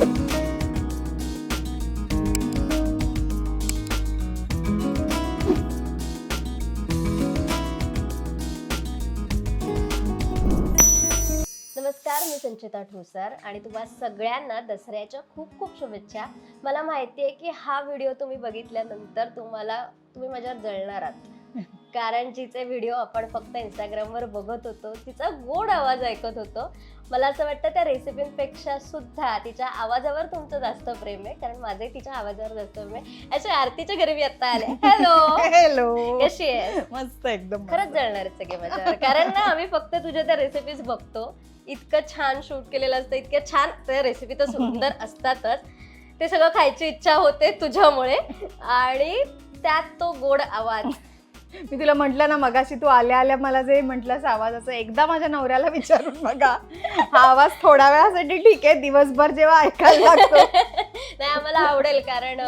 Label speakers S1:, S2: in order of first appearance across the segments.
S1: नमस्कार मी संचिता ठोसर आणि तुम्हा सगळ्यांना दसऱ्याच्या खूप खूप शुभेच्छा. मला माहिती आहे की हा व्हिडिओ तुम्ही बघितल्यानंतर तुम्हाला तुम्ही माझ्यावर जळणार आहात. कारण जिचे व्हिडिओ आपण फक्त इंस्टाग्रामवर बघत होतो तिचा गोड आवाज ऐकत होतो. मला असं वाटतं त्या रेसिपींपेक्षा सुद्धा तिच्या आवाजावर तुमचं जास्त प्रेम आहे कारण माझे तिच्या आवाजावर जास्त प्रेम आहे. अशा आरतीच्या घरी मी आता आले हॅलो
S2: हॅलो
S1: कशी आहे
S2: मस्त एकदम
S1: खरंच. जळणार सगळे माझ्यावर. कारण ना आम्ही फक्त तुझ्या त्या रेसिपीज बघतो. इतकं छान शूट केलेलं असतं इतक्या छान त्या रेसिपी तर सुंदर असतातच. ते सगळं खायची इच्छा होते तुझ्यामुळे. आणि त्यात तो गोड आवाज.
S2: मी तुला म्हंटल ना मगाशी तू आल्या आल्या मला जे म्हंटलस आवाजाचं एकदा माझ्या नवऱ्याला विचारून बघा. हा आवाज थोड्या वेळासाठी ठीक आहे दिवसभर जेव्हा ऐकायला लागतो.
S1: नाही आम्हाला आवडेल कारण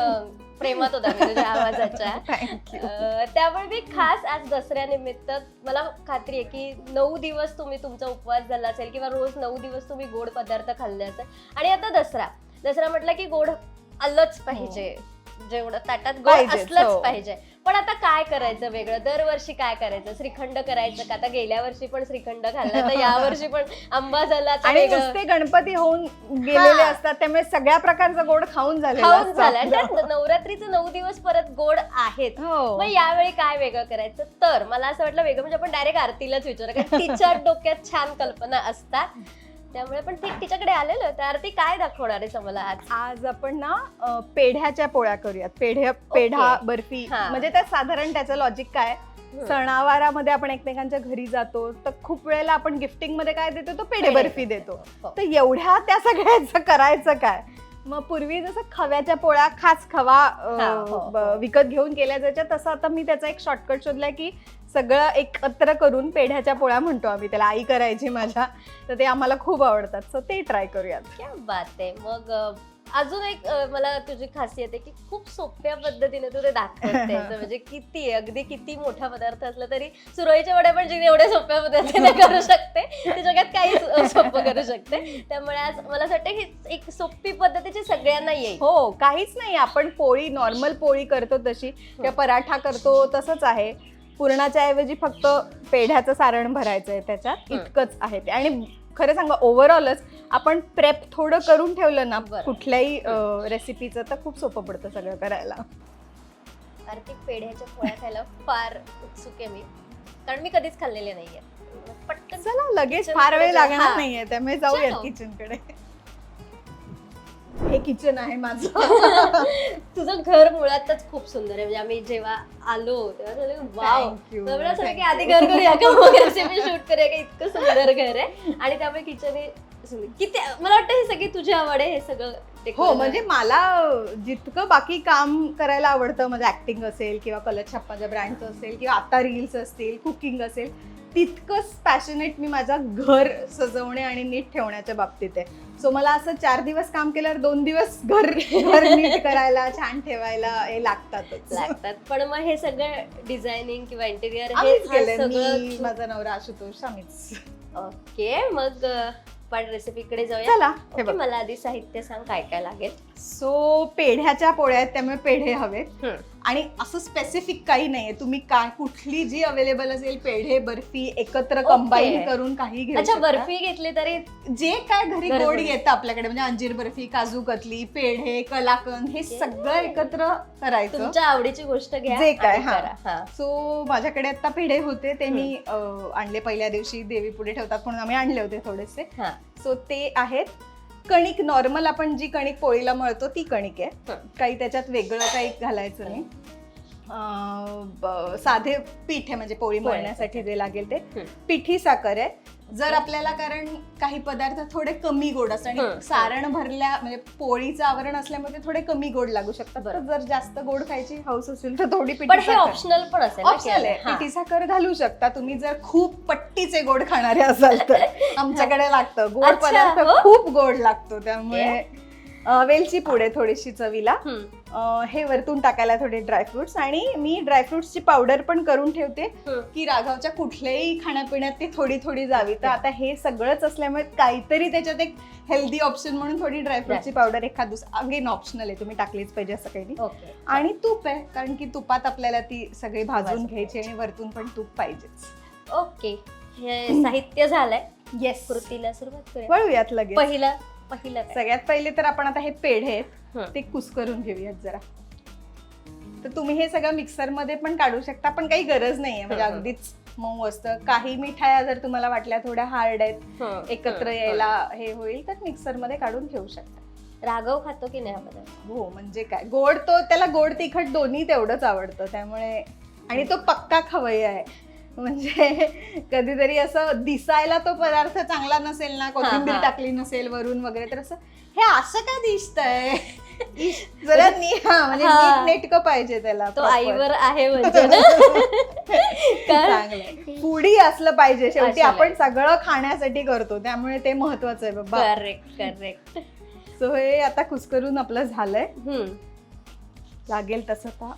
S1: प्रेमात होता मी तुझ्या आवाजाच्या. त्यामुळे मी खास आज दसऱ्यानिमित्त मला खात्री आहे की नऊ दिवस तुम्ही तुमचा उपवास झाला असेल किंवा रोज नऊ दिवस तुम्ही गोड पदार्थ खाल्ले असेल. आणि आता दसरा. दसरा म्हटलं की गोड आलंच पाहिजे. जेवढं ताटात गोड असलंच
S2: हो.
S1: पाहिजे. पण आता काय करायचं वेगळं? दरवर्षी काय करायचं? श्रीखंड करायचं का? आता गेल्या वर्षी पण श्रीखंड खाल्ला तर या वर्षी पण आंबा झाला तर
S2: आणि
S1: वेगळं.
S2: नुसते गणपती होऊन गेलेले
S1: हा.
S2: असतात त्यामुळे सगळ्या प्रकारचं गोड खाऊन झालेलं
S1: खाऊन
S2: असतं
S1: झालं.
S2: आपलं.
S1: त्यात नवरात्रीचे नऊ दिवस परत गोड आहेत.
S2: हो.
S1: मग यावेळी काय वेगळं करायचं? तर मला असं वाटलं वेगळं म्हणजे आपण डायरेक्ट आरतीलाच विचारू. कारण तिच्या डोक्यात छान कल्पना असतात. त्यामुळे पण ठीक तिच्याकडे आलेलो तर आरती काय दाखवणार आहे मला आज
S2: आज आपण ना अ, पेढ्याच्या पोळ्या करूयात पेढ्या पेढा बर्फी
S1: हा.
S2: म्हणजे त्या साधारण त्याचं लॉजिक काय
S1: हम्म.
S2: सणावारामध्ये आपण एकमेकांच्या घरी जातो तर खूप वेळेला आपण गिफ्टिंगमध्ये काय देतो तो पेढे बर्फी
S1: देतो. हो.
S2: तर एवढ्या त्या सगळ्याचं करायचं काय मग पूर्वी जसं खव्याच्या पोळ्या खास खवा अ,
S1: हा, हो, हो.
S2: ब- विकत घेऊन केल्या जायच्या तसं आता मी त्याचा एक शॉर्टकट शोधलाय की सगळं एकत्र करून पेढ्याच्या पोळ्या म्हणतो आम्ही त्याला आई करायची माझ्या तर ते आम्हाला खूप आवडतात. सो ते ट्राय करूयात.
S1: क्या बात आहे. मग अजून एक मला तुझी खासियत आहे की खूप सोप्या पद्धतीने तू ते दाखवते म्हणजे किती अगदी किती मोठा पदार्थ असला तरी सुरळीच्या वड्या पण जिने एवढ्या सोप्या पद्धतीने करू शकते. ती जगात काही सोपं करू शकते. त्यामुळे आज मला असं वाटतं ही एक सोपी पद्धतीची सगळ्यांना येईल.
S2: हो काहीच नाही. आपण पोळी नॉर्मल पोळी करतो तशी. किंवा पराठा करतो तसंच आहे. पुरणाच्या ऐवजी फक्त पेढ्याचं सारण भरायचं आहे त्याच्यात. इतकंच आहे ते आणि खरं सांगा ओव्हरऑलच आपण प्रेप थोडं करून ठेवलं ना
S1: बरं.
S2: कुठल्याही रेसिपीचं तर खूप सोपं पडतं सगळं करायला
S1: आर्थिक पेढ्याच्या पोळ्या खायला फार उत्सुक आहे मी कारण मी कधीच खाल्लेले नाहीये पटकन
S2: चला लगेच फार वेळ. लागणार. नाहीये त्यामुळे जाऊयात
S1: चलो.
S2: हे किचन आहे माझं.
S1: तुझं घर मुळातच खूप सुंदर आहे. म्हणजे आम्ही जेव्हा आलो तेव्हा झालं वाव.
S2: Thank you,
S1: त्यामुळे असं वाटलं की आधी
S2: you.
S1: घर करूया का? मग रेसिपी शूट करूया का? इतकं सुंदर घर आहे. आणि त्यामुळे किचन हे सुंदर. किती मला वाटतं हे सगळी तुझी आवड आहे हे सगळं
S2: हो
S1: decoration.
S2: म्हणजे मला जितकं बाकी काम करायला आवडतं म्हणजे ऍक्टिंग असेल किंवा कलर छापाच्या ब्रँडचं असेल किंवा आता रील्स असतील कुकिंग असेल तितकंच पॅशनेट मी माझा घर सजवणे आणि नीट ठेवण्याच्या बाबतीत आहे. सो मला असं चार दिवस काम केल्यावर दोन दिवस घर घर नीट करायला छान ठेवायला हे लागतातच.
S1: लागतात. पण मग हे सगळं डिझायनिंग किंवा इंटेरियर
S2: आम्हीच मी माझा नवरा आशुतोष आम्हीच.
S1: ओके मग आपण रेसिपीकडे जाऊया.
S2: चला
S1: मला आधी साहित्य सांग काय काय लागेल?
S2: सो पेढ्याच्या पोळ्या आहेत त्यामुळे पेढे हवेत. आणि असं स्पेसिफिक काही नाहीये तुम्ही काय कुठली जी अवेलेबल असेल पेढे बर्फी एकत्र. कंबाईन करून काही घेऊ
S1: अच्छा
S2: शकता.
S1: बर्फी घेतली तरी
S2: जे काय घरी
S1: घरी
S2: गोड. येतं आपल्याकडे म्हणजे अंजीर बर्फी काजू कतली पेढे कलाकंद हे सगळं एकत्र करायचं
S1: तुमच्या आवडीची गोष्ट घ्या
S2: जे काय,
S1: आणि
S2: हा.
S1: करा. हा.
S2: सो माझ्याकडे आता पेढे होते ते मी अं, आणले पहिल्या दिवशी देवी पुढे ठेवतात म्हणून आम्ही आणले होते थोडेसे
S1: हा.
S2: सो ते आहेत कणिक नॉर्मल आपण जी कणिक पोळीला मळतो ती कणिक आहे. काही त्याच्यात वेगळं काही घालायचं नाही साधे पीठ आहे म्हणजे पोळी. मळण्यासाठी जे लागेल ते. पिठी साखर आहे जर आपल्याला कारण काही पदार्थ थोडे कमी गोड असतात आणि. सारण भरल्या म्हणजे पोळीचं आवरण असल्यामुळे थोडे कमी गोड लागू शकतात. जर जास्त गोड खायची हौस असेल तर थोडी पिठी
S1: हे ऑप्शनल पण असेल
S2: ऑप्शनल आहे. पिठी साखर घालू शकता तुम्ही जर खूप पट्टीचे गोड खाणारे असाल तर आमच्याकडे लागतं गोड पदार्थ
S1: हो?
S2: खूप गोड लागतो त्यामुळे वेलची पुढे थोडीशी चवीला हे वरतून टाकायला थोडे ड्रायफ्रुट्स आणि मी ड्रायफ्रुट्सची पावडर पण करून ठेवते. की राघवच्या कुठल्याही खाण्यापिण्यात ती थोडी थोडी जावी. तर आता हे सगळंच असल्यामुळे काहीतरी त्याच्यात एक हेल्दी ऑप्शन म्हणून थोडी ड्रायफ्रुटची पावडर एखाद अगेन ऑप्शनल आहे तुम्ही टाकलीच पाहिजे असं काही नाही. आणि तूप आहे कारण की तुपात आपल्याला ती सगळी भाजून घ्यायची आणि वरतून पण तूप पाहिजेच.
S1: ओके. हे साहित्य झालंय.
S2: येस
S1: कृतीला सुरुवात करूया.
S2: वळूयात लगेच.
S1: पहिलं पहिलं काय?
S2: सगळ्यात पहिले तर आपण आता हे पेढे आहेत
S1: हं.
S2: ते कुस करून घेऊयात जरा तर तुम्ही हे सगळं मिक्सरमध्ये पण काढू शकता पण काही गरज नाहीये म्हणजे
S1: हं, हं.
S2: अगदीच मऊ असतं काही मिठाया जर तुम्हाला वाटल्या थोड्या हार्ड आहेत
S1: हं,
S2: एकत्र
S1: हं,
S2: यायला हे होईल तर मिक्सरमध्ये काढून घेऊ शकता.
S1: राघव खातो की नाही हा पदार्थ
S2: हो म्हणजे काय गोड तो त्याला गोड तिखट दोन्ही तेवढंच आवडतं त्यामुळे आणि तो पक्का खवय्या आहे म्हणजे कधीतरी असं दिसायला तो पदार्थ चांगला नसेल ना कोथिंबीर. टाकली नसेल वरून वगैरे तर असं हे असं का दिसतंय जरा नी हा म्हणजे. नीट नेटकं पाहिजे त्याला
S1: तो. आईवर आहे म्हणजे.
S2: फुडी असलं पाहिजे शेवटी. आपण सगळं खाण्यासाठी करतो त्यामुळे ते महत्वाचं आहे बाबा
S1: करेक्ट करेक्ट
S2: सो हे आता कुस्करून आपलं झालंय लागेल तसं आता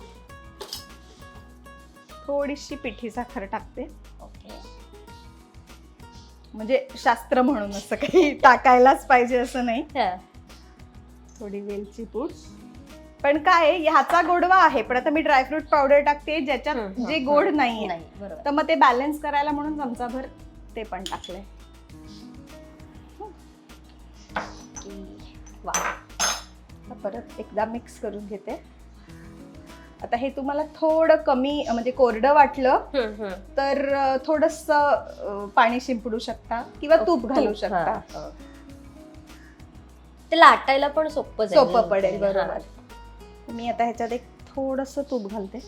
S2: थोडीशी पिठी साखर टाकते.
S1: ओके.
S2: म्हणजे शास्त्र म्हणून असं काही टाकायलाच पाहिजे असं नाही. थोडी वेलची पूड. पण काय ह्याचा गोडवा आहे पण आता मी ड्रायफ्रूट पावडर टाकते ज्याच्यात जे. गोड
S1: नाही
S2: तर मग ते बॅलन्स करायला म्हणून चमचाभर ते पण आता परत एकदा मिक्स करून घेते. आता हे तुम्हाला थोडं कमी म्हणजे कोरडं वाटलं. तर थोडस पाणी शिंपडू शकता किंवा तूप घालू शकता.
S1: ते लाटायला पण सोपं.
S2: सोपं पडेल. बरोबर मी आता ह्याच्यात एक थोडस तूप घालते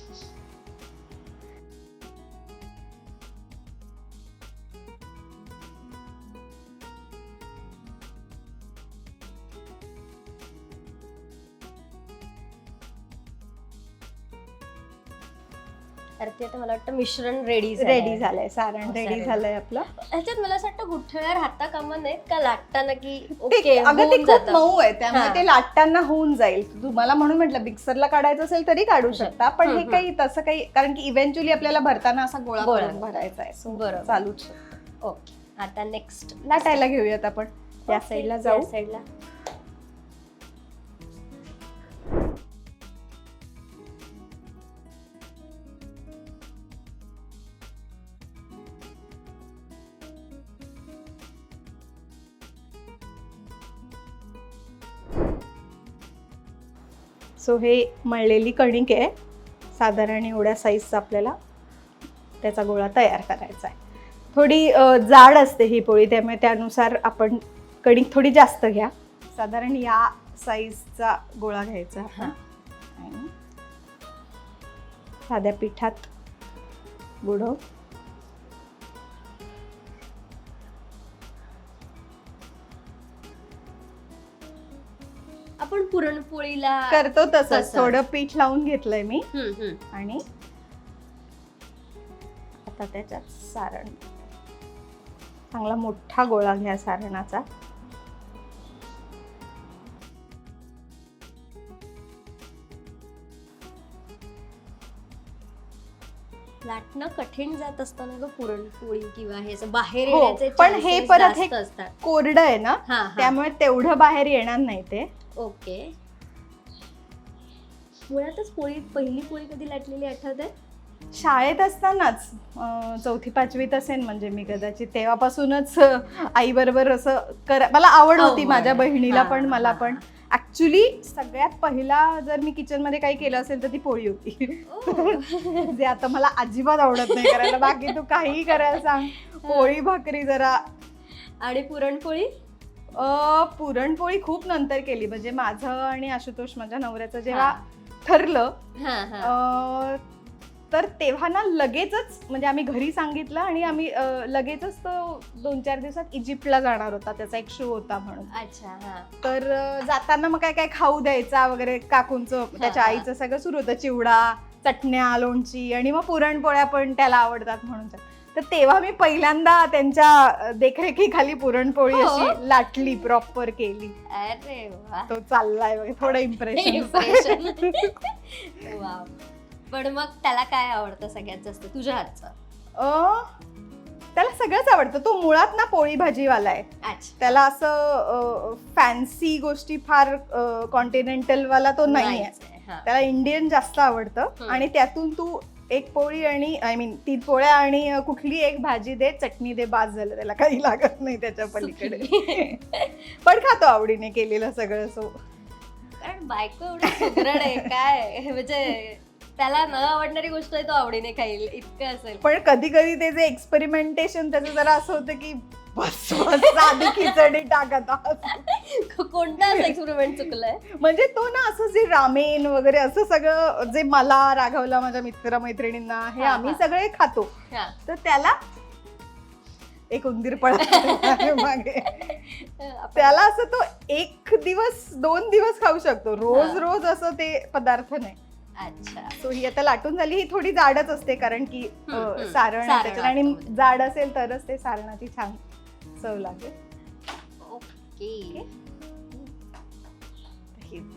S1: मला वाटतं मिश्रण रेडी
S2: रेडी झालंय सारण
S1: हो,
S2: रेडी. झालंय आपलं
S1: ह्याच्यात मला असं वाटतं गुठळ्या राहता कामा नाहीत का लाटताना की ओके
S2: अगं ते
S1: होऊन
S2: खूप. मऊ आहे त्यामुळे
S1: हा.
S2: ते लाटताना होऊन जाईल तुम्हाला म्हणून म्हटलं मिक्सरला काढायचं असेल तरी काढू शकता पण हे. काही तसं काही कारण की इव्हेंच्युअली आपल्याला भरताना असा गोळा. करून भरायचा आहे So,
S1: बरोबर.
S2: चालूच.
S1: ओके आता नेक्स्ट
S2: लाटायला घेऊयात आपण या साईडला जाऊ
S1: साईडला
S2: सो हे मळलेली कणिक आहे. साधारण एवढ्या साईजचा आपल्याला त्याचा गोळा तयार करायचा आहे. थोडी जाड असते ही पोळी त्यामुळे त्यानुसार आपण कणिक थोडी जास्त घ्या. साधारण या साईजचा गोळा घ्यायचा
S1: हा.
S2: साध्या पिठात बुडव
S1: पुरणपोळीला
S2: करतो तसंच.
S1: तसंच.
S2: थोडं पीठ लावून घेतलंय मी.
S1: हम्म, हम्म.
S2: आणि आता त्याच्यात सारण. चांगला मोठा गोळा घ्या सारणाचा.
S1: लाटणं कठीण जात असताना ग पुरणपोळी किंवा हे असं बाहेर
S2: हो,
S1: येण्याचे
S2: पण हे
S1: chances
S2: परत
S1: जास्त
S2: हे-
S1: असतात.
S2: कोरडं आहे ना
S1: हा हा.
S2: त्यामुळे तेवढं बाहेर येणार नाही ते.
S1: ओके. मुळातच पोळी पहिली पोळी कधी लाटलेली आठवते
S2: शाळेत असतानाच अं, चौथी पाचवीत असेल म्हणजे मी कदाचित. तेव्हापासूनच आई बरोबर असं कर मला आवड होती
S1: आवड.
S2: माझ्या बहिणीला
S1: हा,
S2: पण मला
S1: हा,
S2: पण. ऍक्च्युली सगळ्यात पहिला जर मी किचनमध्ये काही केलं असेल तर ती पोळी होती. जे आता मला अजिबात आवडत नाही करायला. बाकी तू काहीही करायला सांग. पोळी भाकरी जरा.
S1: आणि पुरणपोळी?
S2: पुरणपोळी खूप नंतर केली. म्हणजे माझं आणि आशुतोष माझ्या नवऱ्याचं जेव्हा ठरलं
S1: हा हा.
S2: अ, तर तेव्हा ना लगेचच म्हणजे आम्ही घरी सांगितलं आणि आम्ही अ, लगेचच तो दोन चार दिवसात इजिप्तला जाणार होता. त्याचा एक शो होता म्हणून.
S1: अच्छा हा.
S2: तर अ, जाताना मग काय काय खाऊ द्यायचा वगैरे काकूंचं त्याच्या
S1: हा.
S2: आईचं सगळं सुरू होतं. चिवडा चटण्या लोणची आणि मग पुरणपोळ्या पण त्याला आवडतात म्हणून. तर तेव्हा मी पहिल्यांदा त्यांच्या देखरेखीखाली पुरणपोळी
S1: हो.
S2: अशी लाटली प्रॉपर केली.
S1: अरे वा.
S2: तो चाललाय बघ, थोडं इम्प्रेशन
S1: Impression. वाव. पण मग त्याला काय आवडतं सगळ्यात जास्त? तुझ्या हातचं?
S2: त्याला सगळंच आवडतं. तो मुळात ना पोळी भाजीवाला आहे.
S1: अच्छा.
S2: त्याला असं फॅन्सी गोष्टी फार कॉन्टिनेंटल वाला तो नाही आहे
S1: नाहीच आहे, हा.
S2: त्याला इंडियन जास्त आवडतं.
S1: हम्म.
S2: आणि त्यातून तू एक पोळी आणि आय मीन तीन पोळ्या आणि कुठली एक भाजी दे चटणी दे बाज झालं त्याला काही लागत नाही त्याच्या पलीकडे. पण खातो आवडीने केलेलं सगळं सो
S1: कारण बायको एवढी सुगरण आहे काय? म्हणजे त्याला न आवडणारी गोष्ट आहे तो आवडीने खाईल इतकं असेल.
S2: पण कधी कधी ते जे एक्सपेरिमेंटेशन त्याचं जरा असं होतं की साधी खिचडी टाकत.
S1: कोणता एक्सपेरिमेंट चुकलंय
S2: म्हणजे तो ना असं जे रामेन वगैरे असं सगळं जे मला राघवला माझ्या मित्र मैत्रिणींना हे
S1: हा,
S2: आम्ही
S1: हा.
S2: सगळे खातो
S1: हा.
S2: तर त्याला एक उंदीर मागे
S1: आपण-
S2: त्याला असं तो एक दिवस दोन दिवस खाऊ शकतो रोज
S1: हा.
S2: रोज असं ते पदार्थ नाही
S1: अच्छा
S2: सो ही आता लाटून झाली ही थोडी जाडच असते कारण की अ,
S1: हम्म, हम्म.
S2: सारण आहे
S1: सारण
S2: त्याच्यात आणि
S1: असतं.
S2: जाड असेल तरच ते सारणाची छान चव लागेल.
S1: ओके.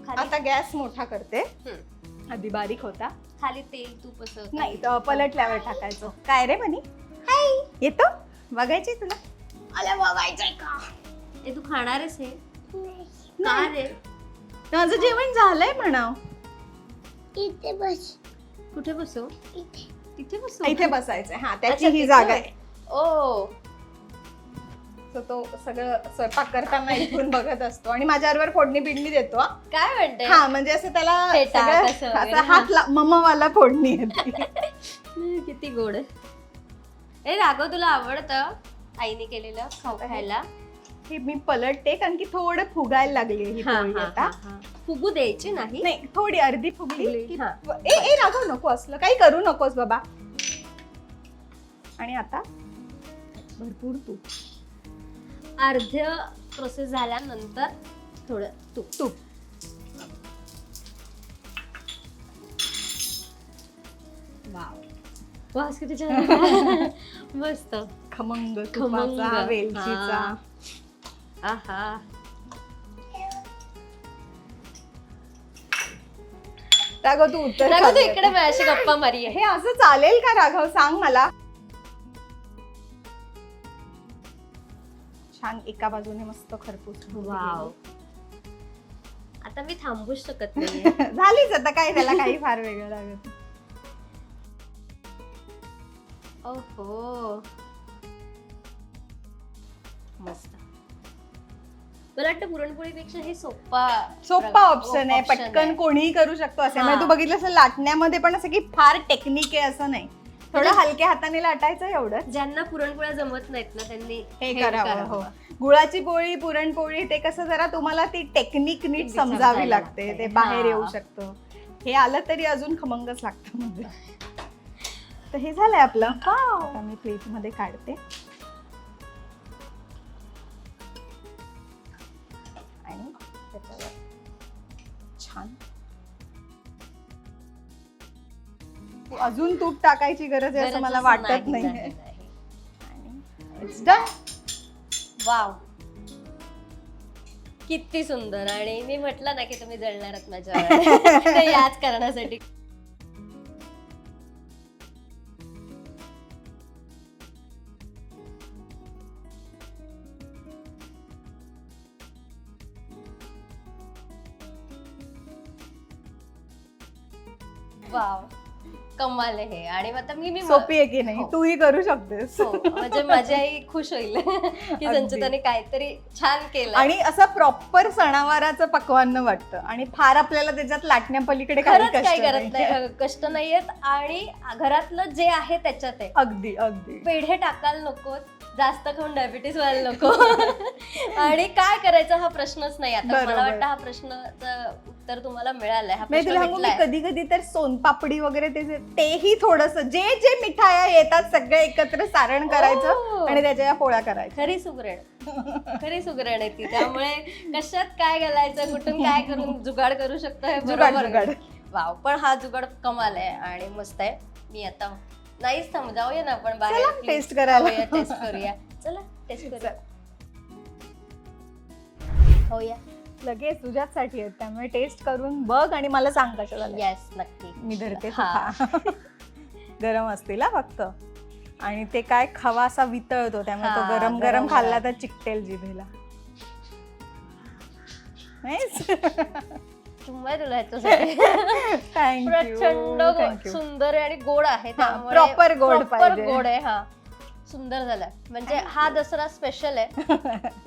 S1: खाली-
S2: आता गॅस मोठा करते.
S1: हम्म.
S2: आधी बारीक होता.
S1: खाली तेल तूप असं
S2: नाही तर पलटल्यावर टाकायचं. काय रे म्हणी हाय. येतो? बघायची तुला? आल्या बघायचंय का?
S1: ए तू खाणार आहेस हे का. रे?
S2: माझं जेवण झालंय म्हणाव.
S3: इथे बस.
S1: कुठे बसू
S3: इथे.
S1: तिथे बसू
S2: इथे बसायचंय. हा त्याची ही? जागा आहे.
S1: ओ.
S2: So तो सगळं स्वयंपाक करताना इथून बघत असतो. आणि माझ्याबरोबर फोडणी बिडणी देतो हा.
S1: काय म्हणते?
S2: हा म्हणजे असं त्याला
S1: फेटा
S2: सगळं
S1: कसं वगैरे,
S2: असं हात ला मम्मावाला फोडणी येते.
S1: हम्म, किती गोड. ए राघव तुला आवडतं आईने केलेलं खाऊ खायला?
S2: हे मी पलटते कारण की थोडं फुगायला लागली ही
S1: हा,
S2: पोळी
S1: हा,
S2: आता.
S1: हा, हा. फुगू द्यायची नाही?
S2: नाही थोडी अर्धी फुगली.
S1: फुगली,
S2: की-
S1: हा.
S2: ए ए राघव नको असलं. काही करू नकोस बाबा. आणि आता भरपूर तूप.
S1: अर्ध्य प्रोसेस झाल्यानंतर थोडं तूप.
S2: तूप.
S1: वाव. वास किती छान. आला. मस्त.
S2: खमंग
S1: खमंग.
S2: तुपाचा वेलचीचा.
S1: आहा.
S2: राघव तू उत्तर
S1: राघव तू. इकडे माझ्याशी गप्पा मारी आहे
S2: हे असं चालेल का राघव? सांग मला. छान एका बाजूने मस्त खरपूस
S1: वाव आता मी थांबूच शकत नाही.
S2: झालीच आता काय त्याला काही फार वेगळं लागत.
S1: ओहो. मस्त. मला वाटतं पुरणपोळीपेक्षा हे सोपा
S2: सोपा ऑप्शन आहे. पटकन कोणीही करू शकतो असे. म्हणजे तू बघितलं असं लाटण्यामध्ये पण असं की फार टेक्निक आहे असं नाही. थोडं हलक्या हाताने लाटायचं एवढं
S1: ज्यांना पुरणपोळ्या जमत नाहीत ना त्यांनी
S2: हे करावं हो. गुळाची पोळी पुरणपोळी ते कसं जरा तुम्हाला ती टेक्निक नीट समजावी लागते. ते बाहेर
S1: हा.
S2: येऊ शकतं. हे आलं तरी अजून खमंगच लागतं म्हणजे. तर हे झालंय आपलं. आता मी प्लेटमध्ये काढते. आणि त्याच्यावर छान अजून तूप टाकायची गरज आहे असं मला वाटत done.
S1: वाव किती सुंदर. आणि मी म्हटलं ना की तुम्ही जळणार आहात ते याच कारणासाठी. वाव कमाल आहे. हे आणि आता मी मी
S2: सोपी आहे की नाही?
S1: हो.
S2: तूही करू शकतेस.
S1: हो, म्हणजे माझी आई खुश होईल. की संचिताने काहीतरी छान केलं.
S2: आणि असं प्रॉपर सणावाराचं पक्वान्न वाटतं. आणि फार आपल्याला त्याच्यात लाटण्या पलीकडे काही
S1: खरंच
S2: कष्ट
S1: काही करत
S2: नाही.
S1: नाही कष्ट नाहीयेत. आणि घरातलं जे आहे त्याच्यात आहे.
S2: अगदी अगदी.
S1: पेढे टाकायला नको. जास्त खाऊन डायबिटीस व्हायला नको. आणि काय करायचं हा प्रश्नच नाही आता.
S2: बरोबर.
S1: मला वाटतं हा प्रश्नाचं उत्तर तुम्हाला मिळालंय. हा प्रश्न
S2: तुला सांगू मी
S1: मिटलाय.
S2: कधी कधी तर सोनपापडी वगैरे ते जे- तेही थोडस जे जे मिठाया येतात सगळे एकत्र सारण करायचं
S1: ओ.
S2: आणि त्याच्या या पोळ्या करायच्या.
S1: खरी सुगरण. खरी सुगरण आहे ती. त्यामुळे कशात काय घालायचं कुठून काय करून जुगाड करू शकतो हे
S2: जुगाड
S1: बरोबर
S2: जुगाड.
S1: वाव पण हा जुगाड कमाल आहे आणि मस्त आहे. मी आता नाहीच थांब जाऊया ना आपण
S2: चला
S1: बाहेर
S2: टेस्ट करायला.
S1: टेस्ट करूया. चला टेस्ट करूया. होया
S2: लगेच तुझ्याचसाठी आहेत त्यामुळे टेस्ट करून बघ आणि मला सांग कशा झाल्या
S1: येस नक्की
S2: मी धरते तू
S1: हा.
S2: खा. गरम असतील हा फक्त आणि ते काय खवा असा वितळतो त्यामुळे तो
S1: हा,
S2: गरम
S1: गरम
S2: गरम खाल्ला. तर चिकटेल जिभेला
S1: तुला ह्याच्यासाठी प्रचंड गो-
S2: थँक्यू
S1: सुंदर आहे आणि गोड आहे त्यामुळे
S2: proper गोड
S1: proper
S2: पाहिजे.
S1: गोड आहे हा सुंदर झालाय. म्हणजे हा दसरा स्पेशल आहे.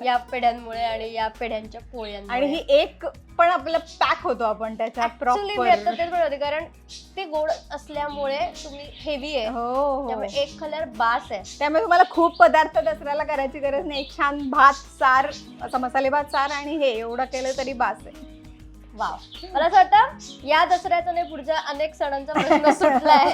S1: या पेढ्यांमुळे आणि या पेढ्यांच्या पोळ्यांमुळे.
S2: आणि ही एक पण आपलं पॅक होतो आपण त्याच्यात
S1: Actually मी आता
S2: प्रॉपर
S1: तेच म्हणत होते कारण ते गोड असल्यामुळे तुम्ही हेवी आहे.
S2: हो हो.
S1: त्यामुळे एक कलर बास आहे.
S2: त्यामुळे तुम्हाला खूप पदार्थ दसऱ्याला करायची गरज नाही. एक छान भात सार असा मसाले भात सार आणि हे एवढं केलं तरी बास आहे.
S1: वाव मला असं वाटतं या दसऱ्याचा नाही पुढच्या अनेक सणांचा प्रश्न सुटलाय.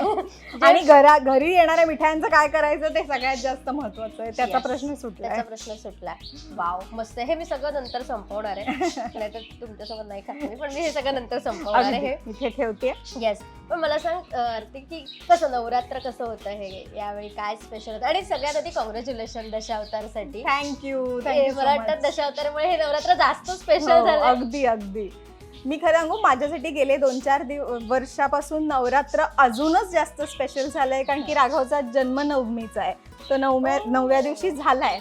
S2: आणि घरा घरी येणाऱ्या मिठायांचं काय करायचं ते सगळ्यात जास्त महत्वाचं आहे. त्याचा
S1: Yes.
S2: प्रश्न सुटलाय.
S1: त्याचा प्रश्न सुटलाय. वाव मस्त. हे मी सगळं नंतर संपवणार आहे. नाहीतर तुमच्यासोबत नाही खात मी पण मी हे सगळं नंतर संपवणार आहे. हे.
S2: इथे ठेवते
S1: येस पण मला सांग अं, आरती की कसं नवरात्र कसं होतं हे? यावेळी काय स्पेशल होतं? आणि सगळ्यात आधी कॉंग्रॅच्युलेशन दशावतारसाठी.
S2: थँक्यू
S1: हे मला वाटतं दशावतारमुळे हे नवरात्र जास्त स्पेशल झालं
S2: हो, अगदी अगदी. मी खरं सांगू माझ्यासाठी गेले दोन चार दिव वर्षापासून नवरात्र अजूनच जास्त स्पेशल झालं आहे कारण की राघवचा जन्म नवमीचा आहे. तो नवव्या नवव्या दिवशी झालाय.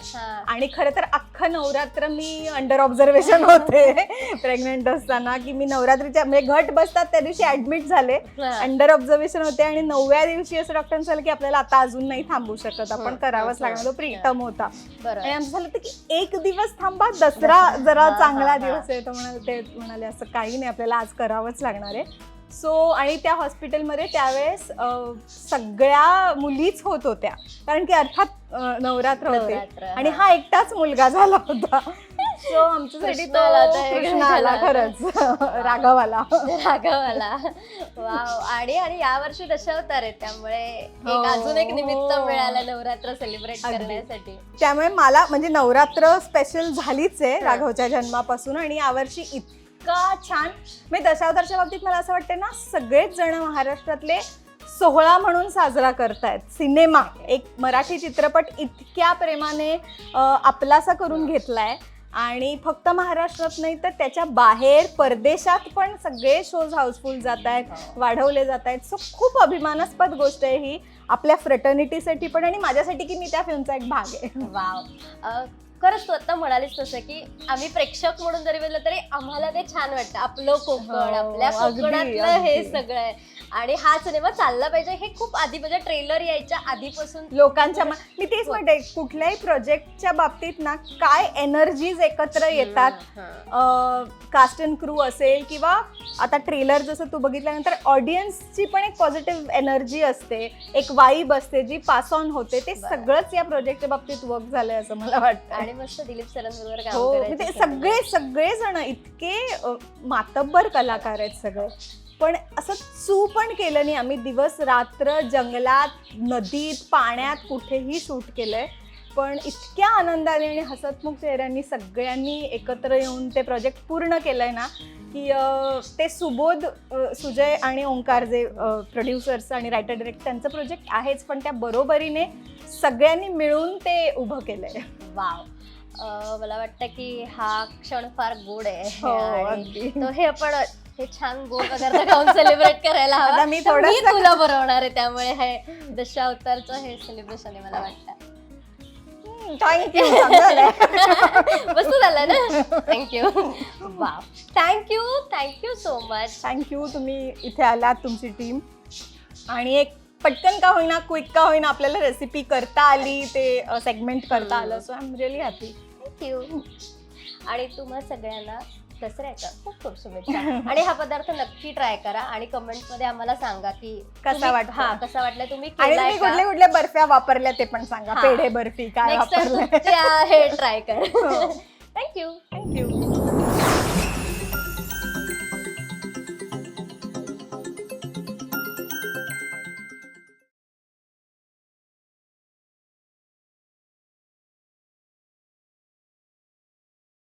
S2: आणि खरं तर अख्खं नवरात्र मी अंडर ऑब्झर्वेशन होते. प्रेग्नेंट असताना की मी नवरात्रीच्या म्हणजे घट बसतात त्या दिवशी ऍडमिट झाले. अंडर ऑब्झर्वेशन होते आणि नवव्या दिवशी असं डॉक्टर झालं की आपल्याला आता अजून नाही थांबू शकत. आपण
S1: हं,
S2: करावंच
S1: हं,
S2: लागणार. तो
S1: हं.
S2: प्रीटम होता. आणि आमचं झालं होतं की एक दिवस थांबा. दसरा जरा
S1: हा,
S2: चांगला
S1: हा, हा.
S2: दिवस आहे. तर म्हणाले ते म्हणाले असं काही नाही. आपल्याला आज करावंच लागणार आहे. सो आणि त्या हॉस्पिटलमध्ये त्यावेळेस सगळ्या मुलीच होत होत्या. कारण की अर्थात नवरात्र होते. आणि
S1: हा.
S2: एकटाच मुलगा झाला होता. सो आमच्यासाठी तो
S1: आला
S2: खरंच. राघवाला.
S1: राघवाला. वाव. आणि आणि यावर्षी दशावतार आहे त्यामुळे एक
S2: हो,
S1: अजून एक निमित्त. मिळालं नवरात्र सेलिब्रेट. करण्यासाठी.
S2: त्यामुळे मला म्हणजे नवरात्र स्पेशल झालीच आहे राघवच्या जन्मापासून आणि यावर्षी इतका इतका छान. मी दशावतारच्या बाबतीत मला असं वाटतं ना सगळेच जण महाराष्ट्रातले सोहळा म्हणून साजरा करतायत. सिनेमा एक मराठी चित्रपट इतक्या प्रेमाने आपलासा करून घेतलाय. आणि फक्त महाराष्ट्रात नाही तर त्याच्या बाहेर परदेशात पण सगळे शोज हाऊसफुल जात आहेत वाढवले जात आहेत सो खूप अभिमानास्पद गोष्ट आहे ही. आपल्या फ्रटर्निटीसाठी पण आणि माझ्यासाठी की मी त्या फिल्मचा एक भाग आहे.
S1: वाव खरंच तू आता म्हणालीस तसं की आम्ही प्रेक्षक म्हणून जरी बोललं तरी आम्हाला ते छान वाटतं आपलं कोकण
S2: हो,
S1: आपल्या कोकणातलं हे. सगळं आहे आणि हा सिनेमा चालला पाहिजे हे खूप आधी म्हणजे ट्रेलर यायच्या आधीपासून
S2: लोकांच्या मा- मी तेच म्हणते कुठल्याही प्रोजेक्टच्या बाबतीत ना काय एनर्जीज एकत्र येतात
S1: हं.
S2: कास्ट अँड क्रू असेल किंवा आता ट्रेलर जसं तू बघितल्यानंतर ऑडियन्सची पण एक पॉझिटिव्ह एनर्जी असते एक वाईब असते जी पास ऑन होते ते
S1: बरं.
S2: सगळंच या प्रोजेक्टच्या बाबतीत वर्क झालंय असं मला वाटतं
S1: आणि मस्त दिलीप सरांबरोबर काम
S2: हो म्हणजे. सगळे सगळे जण इतके अ, मातब्बर कलाकार आहेत सगळे पण असं चू पण केलं नाही. आम्ही दिवस रात्र जंगलात नदीत पाण्यात कुठेही शूट केलंय. पण इतक्या आनंदाने आणि हसतमुख चेहऱ्यांनी सगळ्यांनी एकत्र येऊन ते प्रोजेक्ट पूर्ण केलंय ना की ते सुबोध सुजय आणि ओंकार जे प्रोड्युसर्स आणि रायटर डिरेक्ट त्यांचं प्रोजेक्ट आहेच पण त्या बरोबरीने सगळ्यांनी मिळून ते उभं केलंय.
S1: वाव. अं, मला वाटतं की हा क्षण फार गोड आहे.
S2: हो.
S1: तो हे आपण हे छान गोड पदार्थ खाऊन सेलिब्रेट करायला हवा.
S2: आता मी
S1: तर
S2: थोडंसं-
S1: तुला बरवणार आहे त्यामुळे हे दशावतारचं हे सेलिब्रेशन आहे मला वाटतं.
S2: थँक्यू
S1: झालं ना? Thank you wow thank you thank you so much
S2: thank you तुम्ही इथे आलात तुमची टीम आणि एक पटकन का होईना क्विक का होईना आपल्याला रेसिपी करता आली ते सेगमेंट करता आलं. So I am really happy
S1: thank you आणि तुम्हा सगळ्यांना दसऱ्याच्या खूप खूप शुभेच्छा. आणि हा पदार्थ नक्की ट्राय करा आणि कमेंटमध्ये आम्हाला सांगा की
S2: कसा वाटतो?
S1: हा कसा वाटला तुम्ही
S2: आणि कुठल्या कुठल्या बर्फ्या वापरल्या ते पण सांगा.
S1: हा.
S2: पेढे बर्फी काय
S1: नेक्स्ट
S2: वापरलंय?
S1: हे ट्राय कर. Thank you
S2: thank you